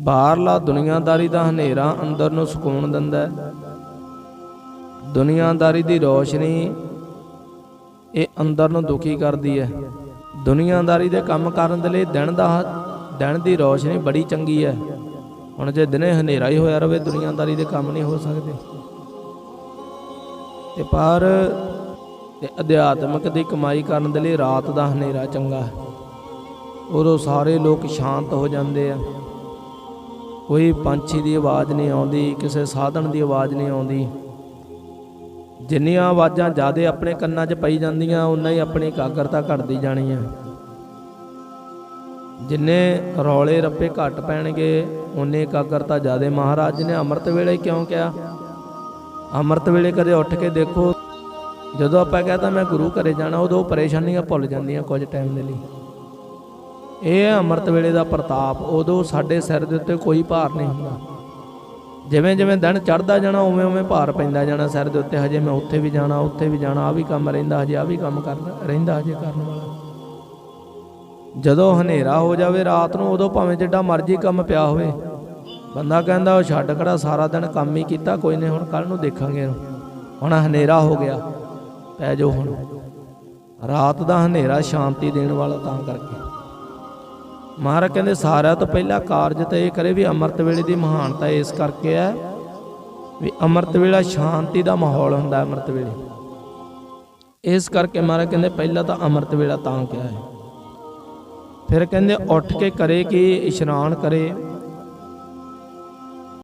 ਬਾਹਰਲਾ ਦੁਨੀਆਦਾਰੀ ਦਾ ਹਨੇਰਾ ਅੰਦਰ ਨੂੰ ਸਕੂਨ ਦਿੰਦਾ ਹੈ। ਦੁਨੀਆਦਾਰੀ ਦੀ ਰੋਸ਼ਨੀ ਇਹ ਅੰਦਰ ਨੂੰ ਦੁਖੀ ਕਰਦੀ ਹੈ। ਦੁਨੀਆਦਾਰੀ ਦੇ ਕੰਮ ਕਰਨ ਦੇ ਲਈ ਦਿਨ ਦਾ ਦਿਨ ਦੀ ਰੋਸ਼ਨੀ ਬੜੀ ਚੰਗੀ ਹੈ। ਹੁਣ ਜੇ ਦਿਨੇ ਹਨੇਰਾ ਹੀ ਹੋਇਆ ਰਵੇ, ਦੁਨੀਆਦਾਰੀ ਦੇ ਕੰਮ ਨਹੀਂ ਹੋ ਸਕਦੇ। ਤੇ ਪਰ ਤੇ ਅਧਿਆਤਮਿਕ ਦੀ ਕਮਾਈ ਕਰਨ ਦੇ ਲਈ ਰਾਤ ਦਾ ਹਨੇਰਾ ਚੰਗਾ ਹੈ। ਉਦੋਂ ਸਾਰੇ ਲੋਕ ਸ਼ਾਂਤ ਹੋ ਜਾਂਦੇ ਆ। ਕੋਈ ਪੰਛੀ ਦੀ ਆਵਾਜ਼ ਨਹੀਂ ਆਉਂਦੀ, ਕਿਸੇ ਸਾਧਨ ਦੀ ਆਵਾਜ਼ ਨਹੀਂ ਆਉਂਦੀ। ਜਿੰਨੀਆਂ ਆਵਾਜ਼ਾਂ ਜ਼ਿਆਦੇ ਆਪਣੇ ਕੰਨਾਂ 'ਚ ਪਈ ਜਾਂਦੀਆਂ ਉਨਾ ਹੀ ਆਪਣੀ ਇਕਾਗਰਤਾ ਘਟਦੀ ਜਾਣੀ ਹੈ। ਜਿੰਨੇ ਰੌਲੇ ਰੱਪੇ ਘਟ ਪੈਣਗੇ ਉਨੇ ਇਕਾਗਰਤਾ ਜ਼ਿਆਦੇ। ਮਹਾਰਾਜ ਨੇ ਅੰਮ੍ਰਿਤ ਵੇਲੇ ਕਿਉਂ ਕਿਹਾ? ਅੰਮ੍ਰਿਤ ਵੇਲੇ ਕਦੇ ਉੱਠ ਕੇ ਦੇਖੋ, ਜਦੋਂ ਆਪਾਂ ਕਹਿੰਦਾ ਮੈਂ ਗੁਰੂ ਘਰੇ ਜਾਣਾ, ਉਦੋਂ ਪਰੇਸ਼ਾਨੀਆਂ ਭੁੱਲ ਜਾਂਦੀਆਂ ਕੁਝ ਟਾਈਮ ਦੇ ਲਈ। ਇਹ ਹੈ ਅੰਮ੍ਰਿਤ ਵੇਲੇ ਦਾ ਪ੍ਰਤਾਪ, ਉਦੋਂ ਸਾਡੇ ਸਿਰ ਦੇ ਉੱਤੇ ਕੋਈ ਭਾਰ ਨਹੀਂ ਹੁੰਦਾ। ਜਿਵੇਂ ਜਿਵੇਂ ਦਿਨ ਚੜਦਾ ਜਾਣਾ, ਉਵੇਂ ਉਵੇਂ ਭਾਰ ਪੈਂਦਾ ਜਾਣਾ ਸਿਰ ਦੇ ਉੱਤੇ। ਹਜੇ ਮੈਂ ਉੱਥੇ ਵੀ ਜਾਣਾ, ਉੱਥੇ ਵੀ ਜਾਣਾ ਆ ਵੀ ਕੰਮ ਰਹਿੰਦਾ, ਹਜੇ ਆ ਵੀ ਕੰਮ ਕਰਨਾ, ਰਹਿੰਦਾ ਹਜੇ ਕਰਨ ਵਾਲਾ। ਜਦੋਂ ਹਨੇਰਾ ਹੋ ਜਾਵੇ ਰਾਤ ਨੂੰ, ਉਦੋਂ ਭਾਵੇਂ ਜਿੱਡਾ ਮਰਜ਼ੀ ਕੰਮ ਪਿਆ ਹੋਵੇ। ਬੰਦਾ ਕਹਿੰਦਾ, ਉਹ ਛੱਡ ਖੜਾ, ਸਾਰਾ ਦਿਨ ਕੰਮ ਹੀ ਕੀਤਾ, ਕੋਈ ਨਹੀਂ, ਹੁਣ ਕੱਲ ਨੂੰ ਦੇਖਾਂਗੇ ਹੁਣ ਹਨੇਰਾ ਹੋ ਗਿਆ, ਪੈ ਜਾਓ ਹੁਣ। ਰਾਤ ਦਾ ਹਨੇਰਾ ਸ਼ਾਂਤੀ ਦੇਣ ਵਾਲਾ ਤਾਂ ਕਰਕੇ। ਮਹਾਰਾਜ ਕਹਿੰਦੇ, ਸਾਰਿਆਂ ਤੋਂ ਪਹਿਲਾ ਕਾਰਜ ਤਾਂ ਇਹ ਕਰੇ ਵੀ ਅੰਮ੍ਰਿਤ ਵੇਲੇ ਦੀ ਮਹਾਨਤਾ ਇਸ ਕਰਕੇ ਹੈ ਵੀ ਅੰਮ੍ਰਿਤ ਵੇਲਾ ਸ਼ਾਂਤੀ ਦਾ ਮਾਹੌਲ ਹੁੰਦਾ ਅੰਮ੍ਰਿਤ ਵੇਲੇ। ਇਸ ਕਰਕੇ ਮਹਾਰਾਜ ਕਹਿੰਦੇ, ਪਹਿਲਾਂ ਤਾਂ ਅੰਮ੍ਰਿਤ ਵੇਲਾ ਤਾਂ ਕਿਹਾ ਹੈ। ਫਿਰ ਕਹਿੰਦੇ, ਉੱਠ ਕੇ ਕਰੇ ਕਿ ਇਸ਼ਨਾਨ ਕਰੇ।